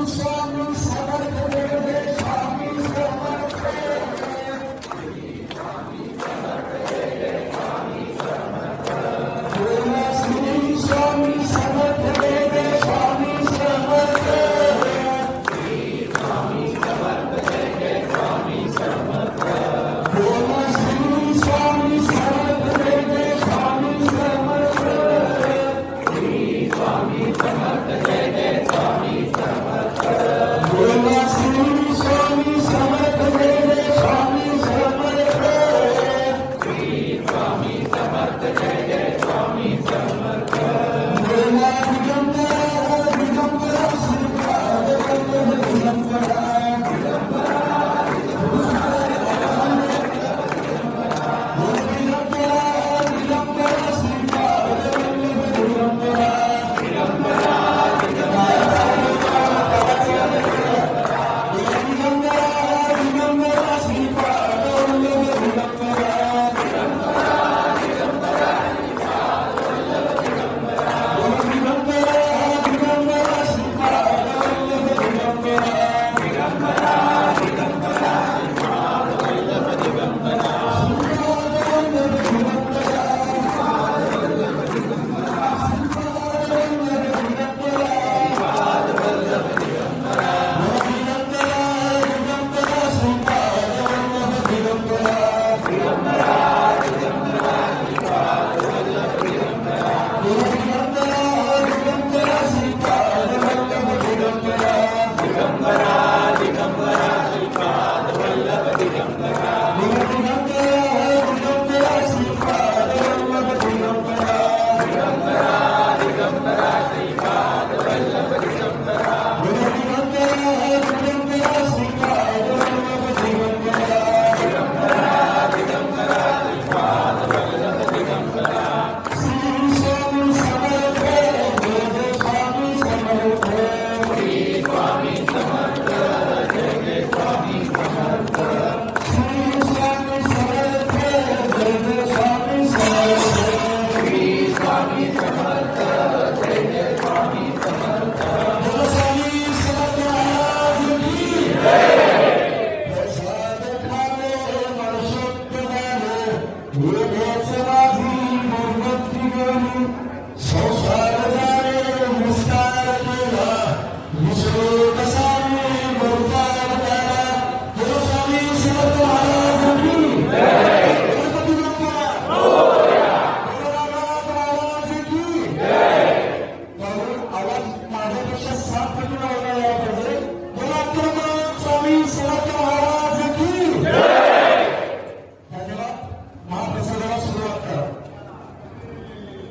Marcos Flávio. माझ्यापेक्षा सात पटीनं होणार यामध्ये